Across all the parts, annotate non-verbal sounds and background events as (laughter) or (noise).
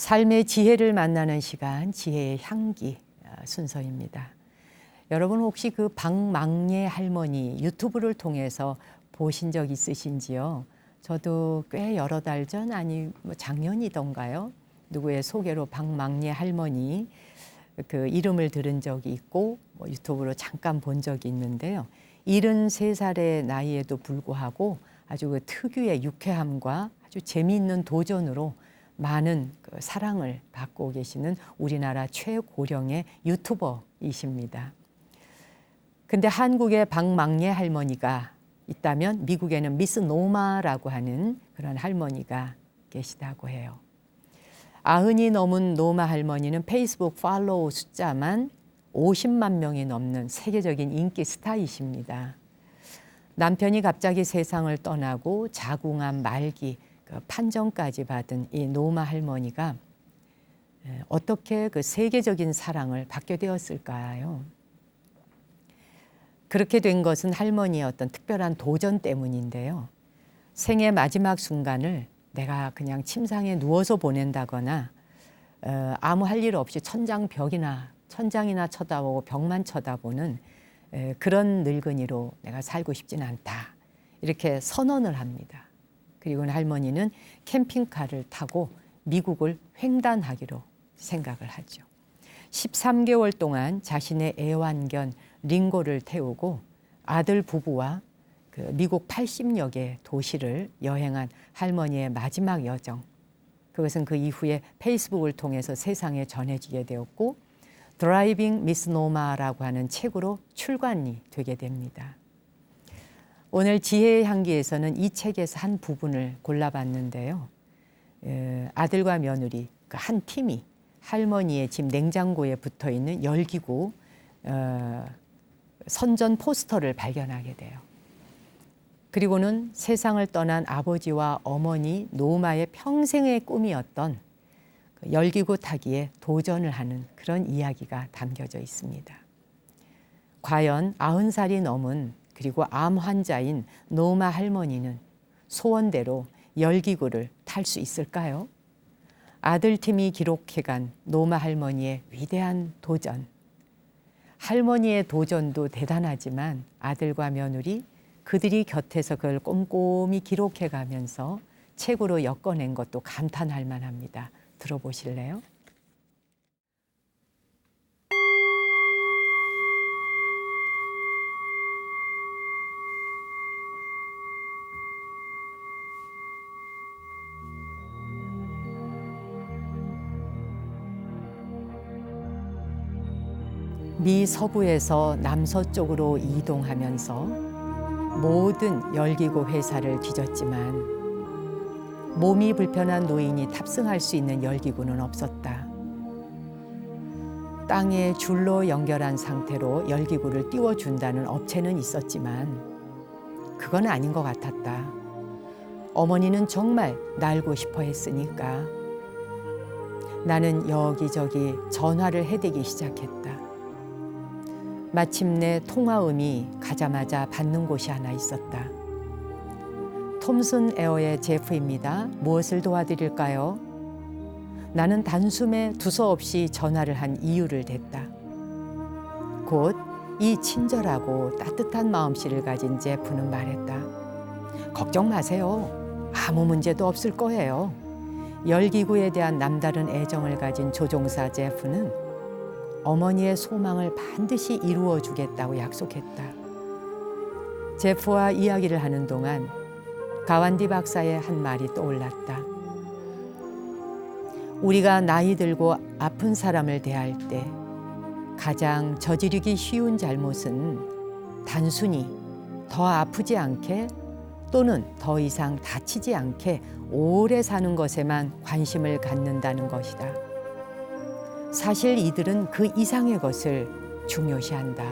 삶의 지혜를 만나는 시간, 지혜의 향기 아, 순서입니다. 여러분 혹시 그 박망예 할머니 유튜브를 통해서 보신 적 있으신지요? 저도 꽤 여러 달 전 아니 뭐 작년이던가요? 누구의 소개로 박망예 할머니 그 이름을 들은 적이 있고 뭐 유튜브로 잠깐 본 적이 있는데요. 73살의 나이에도 불구하고 아주 그 특유의 유쾌함과 아주 재미있는 도전으로 많은 그 사랑을 받고 계시는 우리나라 최고령의 유튜버이십니다. 근데 한국의 박망예 할머니가 있다면 미국에는 미스 노마라고 하는 그런 할머니가 계시다고 해요. 아흔이 넘은 노마 할머니는 페이스북 팔로우 숫자만 50만 명이 넘는 세계적인 인기 스타이십니다. 남편이 갑자기 세상을 떠나고 자궁암 말기 그 판정까지 받은 이 노마 할머니가 어떻게 그 세계적인 사랑을 받게 되었을까요? 그렇게 된 것은 할머니의 어떤 특별한 도전 때문인데요. 생의 마지막 순간을 내가 그냥 침상에 누워서 보낸다거나 어, 아무 할 일 없이 천장 벽이나 천장이나 쳐다보고 벽만 쳐다보는 에, 그런 늙은이로 내가 살고 싶지는 않다. 이렇게 선언을 합니다. 그리고 할머니는 캠핑카를 타고 미국을 횡단하기로 생각을 하죠. 13개월 동안 자신의 애완견 링고를 태우고 아들 부부와 그 미국 80여 개 도시를 여행한 할머니의 마지막 여정. 그것은 그 이후에 페이스북을 통해서 세상에 전해지게 되었고 드라이빙 미스 노마라고 하는 책으로 출간이 되게 됩니다. 오늘 지혜의 향기에서는 이 책에서 한 부분을 골라봤는데요. 아들과 며느리 그한 팀이 할머니의 집 냉장고에 붙어 있는 열기구 어, 선전 포스터를 발견하게 돼요. 그리고는 세상을 떠난 아버지와 어머니 노마의 평생의 꿈이었던 그 열기구 타기에 도전을 하는 그런 이야기가 담겨져 있습니다. 과연 아흔 살이 넘은 그리고 암 환자인 노마 할머니는 소원대로 열기구를 탈 수 있을까요? 아들 팀이 기록해간 노마 할머니의 위대한 도전. 할머니의 도전도 대단하지만 아들과 며느리 그들이 곁에서 그걸 꼼꼼히 기록해 가면서 책으로 엮어낸 것도 감탄할 만합니다. 들어보실래요? 미 서부에서 남서쪽으로 이동하면서 모든 열기구 회사를 뒤졌지만 몸이 불편한 노인이 탑승할 수 있는 열기구는 없었다. 땅에 줄로 연결한 상태로 열기구를 띄워준다는 업체는 있었지만 그건 아닌 것 같았다. 어머니는 정말 날고 싶어 했으니까 나는 여기저기 전화를 해대기 시작했다. 마침내 통화음이 가자마자 받는 곳이 하나 있었다. 톰슨 에어의 제프입니다. 무엇을 도와드릴까요? 나는 단숨에 두서없이 전화를 한 이유를 댔다. 곧 이 친절하고 따뜻한 마음씨를 가진 제프는 말했다. 걱정 마세요. 아무 문제도 없을 거예요. 열기구에 대한 남다른 애정을 가진 조종사 제프는 어머니의 소망을 반드시 이루어 주겠다고 약속했다. 제프와 이야기를 하는 동안 가완디 박사의 한 말이 떠올랐다. 우리가 나이 들고 아픈 사람을 대할 때 가장 저지르기 쉬운 잘못은 단순히 더 아프지 않게 또는 더 이상 다치지 않게 오래 사는 것에만 관심을 갖는다는 것이다. 사실 이들은 그 이상의 것을 중요시한다.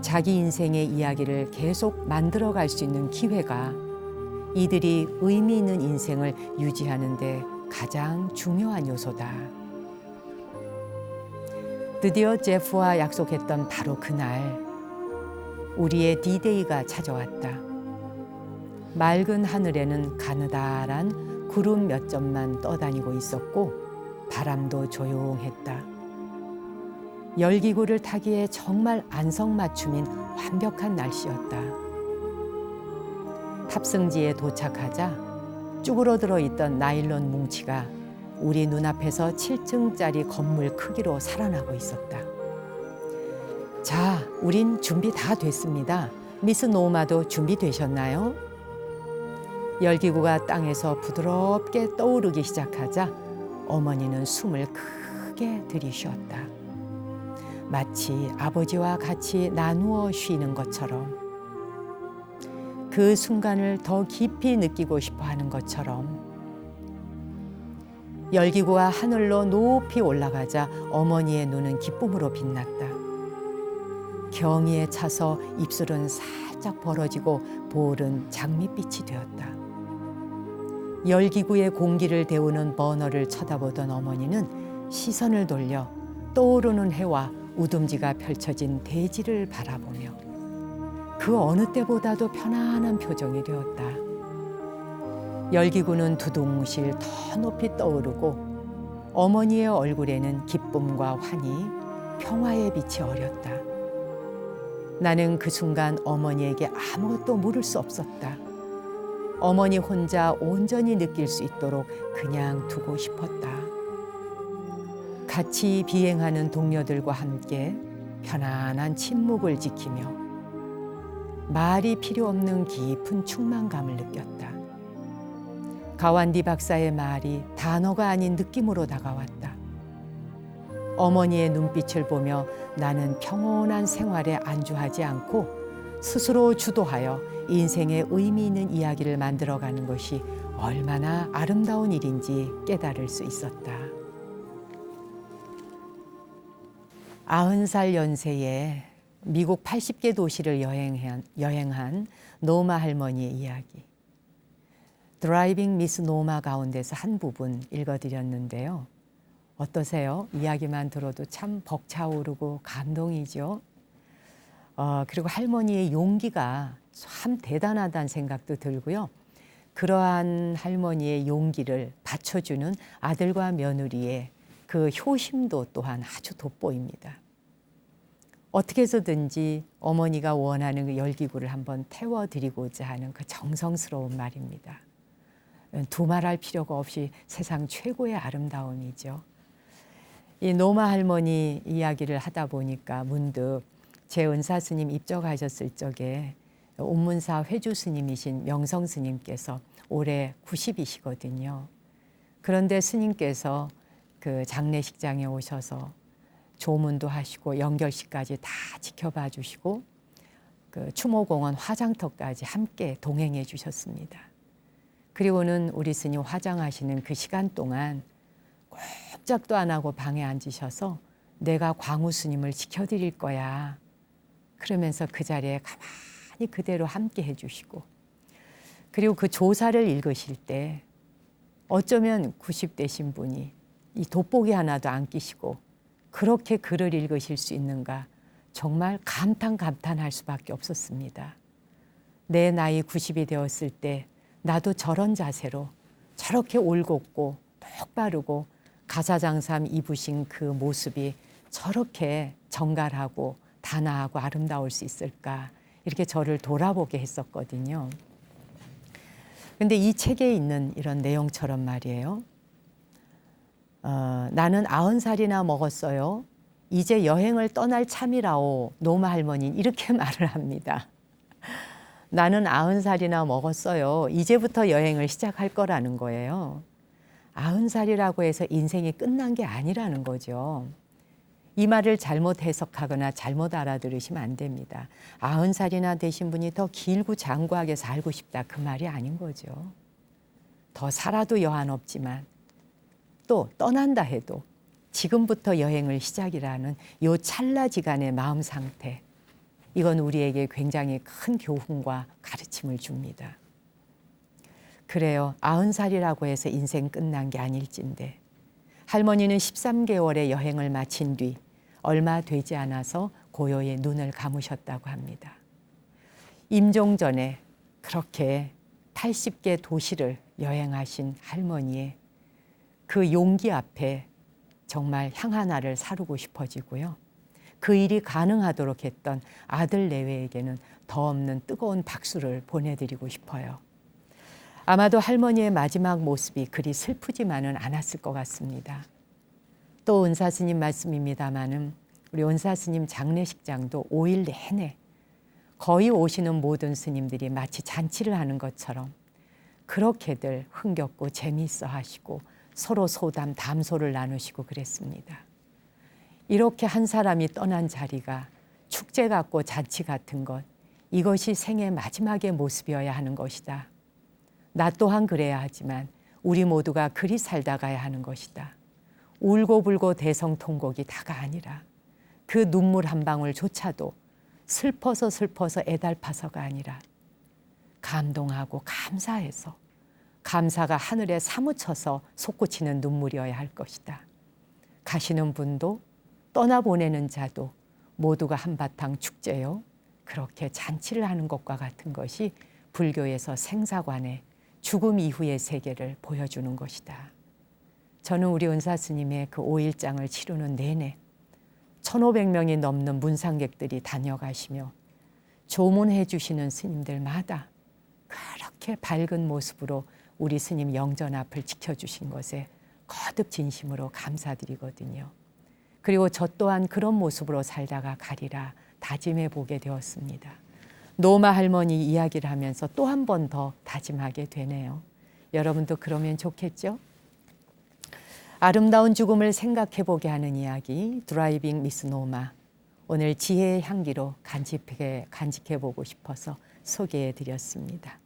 자기 인생의 이야기를 계속 만들어 갈 수 있는 기회가 이들이 의미 있는 인생을 유지하는데 가장 중요한 요소다. 드디어 제프와 약속했던 바로 그날, 우리의 디데이가 찾아왔다. 맑은 하늘에는 가느다란 구름 몇 점만 떠다니고 있었고 바람도 조용했다. 열기구를 타기에 정말 안성맞춤인 완벽한 날씨였다. 탑승지에 도착하자 쭈그러들어 있던 나일론 뭉치가 우리 눈앞에서 7층짜리 건물 크기로 살아나고 있었다. 자, 우린 준비 다 됐습니다. 미스 노마도 준비되셨나요? 열기구가 땅에서 부드럽게 떠오르기 시작하자 어머니는 숨을 크게 들이쉬었다. 마치 아버지와 같이 나누어 쉬는 것처럼 그 순간을 더 깊이 느끼고 싶어 하는 것처럼 열기구가 하늘로 높이 올라가자 어머니의 눈은 기쁨으로 빛났다. 경의에 차서 입술은 살짝 벌어지고 볼은 장밋빛이 되었다. 열기구의 공기를 데우는 버너를 쳐다보던 어머니는 시선을 돌려 떠오르는 해와 우둥지가 펼쳐진 대지를 바라보며 그 어느 때보다도 편안한 표정이 되었다. 열기구는 두둥실 더 높이 떠오르고 어머니의 얼굴에는 기쁨과 환희, 평화의 빛이 어렸다. 나는 그 순간 어머니에게 아무것도 물을 수 없었다. 어머니 혼자 온전히 느낄 수 있도록 그냥 두고 싶었다. 같이 비행하는 동료들과 함께 편안한 침묵을 지키며 말이 필요 없는 깊은 충만감을 느꼈다. 가완디 박사의 말이 단어가 아닌 느낌으로 다가왔다. 어머니의 눈빛을 보며 나는 평온한 생활에 안주하지 않고 스스로 주도하여 인생의 의미 있는 이야기를 만들어가는 것이 얼마나 아름다운 일인지 깨달을 수 있었다. 아흔 살 연세에 미국 80개 도시를 여행한, 여행한 노마 할머니의 이야기. 드라이빙 미스 노마 가운데서 한 부분 읽어드렸는데요. 어떠세요? 이야기만 들어도 참 벅차오르고 감동이죠. 어, 그리고 할머니의 용기가 참 대단하다는 생각도 들고요. 그러한 할머니의 용기를 받쳐주는 아들과 며느리의 그 효심도 또한 아주 돋보입니다. 어떻게 해서든지 어머니가 원하는 그 열기구를 한번 태워드리고자 하는 그 정성스러운 말입니다. 두말할 필요가 없이 세상 최고의 아름다움이죠. 이 노마 할머니 이야기를 하다 보니까 문득 제 은사 스님 입적하셨을 적에 온문사 회주 스님이신 명성 스님께서 올해 90이시거든요. 그런데 스님께서 그 장례식장에 오셔서 조문도 하시고 연결식까지 다 지켜봐 주시고 그 추모공원 화장터까지 함께 동행해 주셨습니다. 그리고는 우리 스님 화장하시는 그 시간 동안 꼼짝도 안 하고 방에 앉으셔서 내가 광우 스님을 지켜드릴 거야. 그러면서 그 자리에 가만히 그대로 함께 해주시고 그리고 그 조사를 읽으실 때 어쩌면 90대신 분이 이 돋보기 하나도 안 끼시고 그렇게 글을 읽으실 수 있는가 정말 감탄 감탄할 수밖에 없었습니다. 내 나이 90이 되었을 때 나도 저런 자세로 저렇게 올곧고 똑바르고 가사장삼 입으신 그 모습이 저렇게 정갈하고 단아하고 아름다울 수 있을까 이렇게 저를 돌아보게 했었거든요. 근데 이 책에 있는 이런 내용처럼 말이에요. 어, 나는 아흔 살이나 먹었어요. 이제 여행을 떠날 참이라오. 노마 할머니는 이렇게 (laughs) 말을 합니다. 나는 아흔 살이나 먹었어요. 이제부터 여행을 시작할 거라는 거예요. 아흔 살이라고 해서 인생이 끝난 게 아니라는 거죠. 이 말을 잘못 해석하거나 잘못 알아들으시면 안 됩니다. 아흔 살이나 되신 분이 더 길고 장구하게 살고 싶다 그 말이 아닌 거죠. 더 살아도 여한 없지만 또 떠난다 해도 지금부터 여행을 시작이라는 요 찰나지간의 마음 상태 이건 우리에게 굉장히 큰 교훈과 가르침을 줍니다. 그래요. 아흔 살이라고 해서 인생 끝난 게 아닐진데 할머니는 13개월의 여행을 마친 뒤 얼마 되지 않아서 고요의 눈을 감으셨다고 합니다. 임종 전에 그렇게 80개 도시를 여행하신 할머니의 그 용기 앞에 정말 향 하나를 사르고 싶어지고요. 그 일이 가능하도록 했던 아들 내외에게는 더 없는 뜨거운 박수를 보내드리고 싶어요. 아마도 할머니의 마지막 모습이 그리 슬프지만은 않았을 것 같습니다. 또 은사 스님 말씀입니다마는 우리 은사 스님 장례식장도 5일 내내 거의 오시는 모든 스님들이 마치 잔치를 하는 것처럼 그렇게들 흥겹고 재미있어 하시고 서로 소담 담소를 나누시고 그랬습니다. 이렇게 한 사람이 떠난 자리가 축제 같고 잔치 같은 것 이것이 생의 마지막의 모습이어야 하는 것이다. 나 또한 그래야 하지만 우리 모두가 그리 살다 가야 하는 것이다. 울고불고 대성통곡이 다가 아니라 그 눈물 한 방울조차도 슬퍼서 슬퍼서 애달파서가 아니라 감동하고 감사해서 감사가 하늘에 사무쳐서 솟구치는 눈물이어야 할 것이다. 가시는 분도 떠나보내는 자도 모두가 한바탕 축제요. 그렇게 잔치를 하는 것과 같은 것이 불교에서 생사관의 죽음 이후의 세계를 보여주는 것이다. 저는 우리 은사 스님의 그 5일장을 치르는 내내 1500명이 넘는 문상객들이 다녀가시며 조문해 주시는 스님들마다 그렇게 밝은 모습으로 우리 스님 영전 앞을 지켜주신 것에 거듭 진심으로 감사드리거든요. 그리고 저 또한 그런 모습으로 살다가 가리라 다짐해 보게 되었습니다. 노마 할머니 이야기를 하면서 또 한 번 더 다짐하게 되네요. 여러분도 그러면 좋겠죠? 아름다운 죽음을 생각해 보게 하는 이야기 드라이빙 미스 노마 오늘 지혜의 향기로 간직해 간직해 보고 싶어서 소개해 드렸습니다.